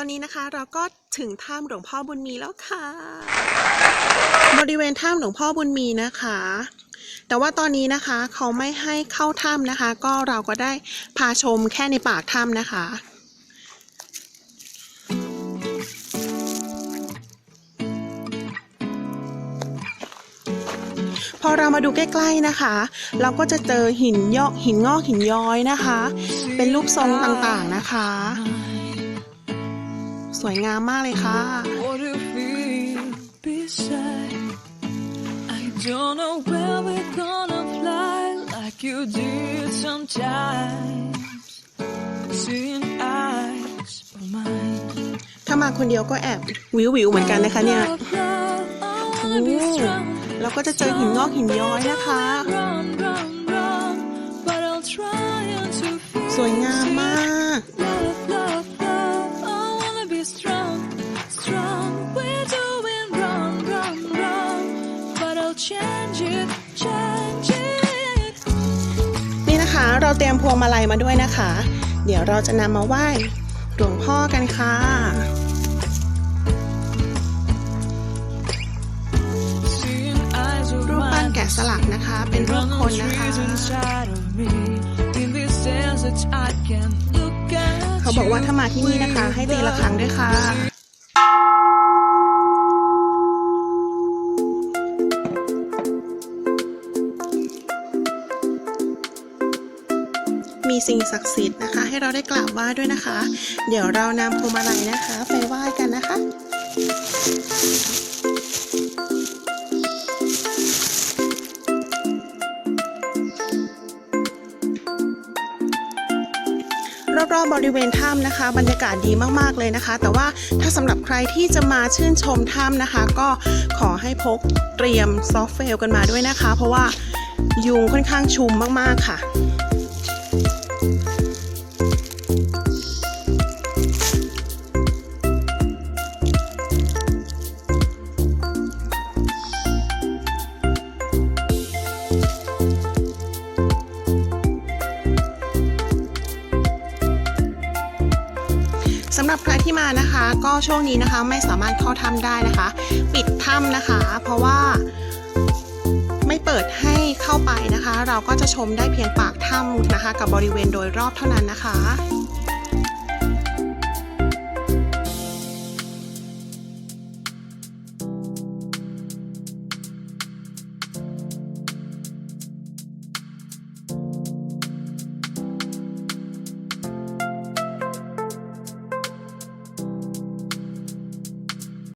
อนนี้นะคะเราก็ถึงถ้ำหลวงพ่อบุญมีแล้วค่ะ บริเวณถ้ำหลวงพ่อบุญมีนะคะ แต่ว่าตอนนี้นะคะเขาไม่ให้เข้าถ้ำนะคะ ก็เราก็ได้พาชมแค่ในปากถ้ำนะคะพอเรามาดูใกล้ๆนะคะ เราก็จะเจอหินยอกหินงอกหินย้อยนะคะ เป็นรูปทรงต่างๆนะคะ สวยงามมากเลยค่ะ What if we beside? I don't know where we're gonna fly like you did sometimes. Seeing eyes of mine. ถ้ามาคนเดียวก็แอบวิววิวๆเหมือนกันนะคะเนี่ย Love, love, I wanna be strong. เราก็จะเจอหินงอกหินย้อยนะคะ Run, run, run, but I'll try to feel สวยงามมาก นี่นะคะ เราเตรียมพวงมาลัยมาด้วยนะคะ เดี๋ยวเราจะนำมาไหว้หลวงพ่อกันค่ะ Seeing eyes of รูปปั้น mine, แกะสลักนะคะ เป็นรูป run ค on นนะคะ trees inside of me. In this sense that I can look at เขาบอกว่าถ้ามาที่นี่นะคะ ให้ตีละครั้งด้วยค่ะ มีสิ่งศักดิ์สิทธิ์นะคะ ให้เราได้กราบไหว้ด้วยนะคะ เดี๋ยวเรานำพวงมาลัยนะคะ ไปไหว้กันนะคะรอบๆบริเวณถ้ำนะคะ บรรยากาศดีมากๆเลยนะคะ แต่ว่าถ้าสำหรับใครที่จะมาชื่นชมถ้ำนะคะ ก็ขอให้พกเตรียมซอฟต์เวลกันมาด้วยนะคะ เพราะว่ายุงค่อนข้างชุมมากๆค่ะ สำหรับใครที่มานะคะ ก็ช่วงนี้นะคะไม่สามารถเข้าถ้ำได้นะคะ ปิดถ้ำนะคะ เพราะว่าไม่เปิดให้เข้าไปนะคะ เราก็จะชมได้เพียงปากถ้ำนะคะ กับบริเวณโดยรอบเท่านั้นนะคะ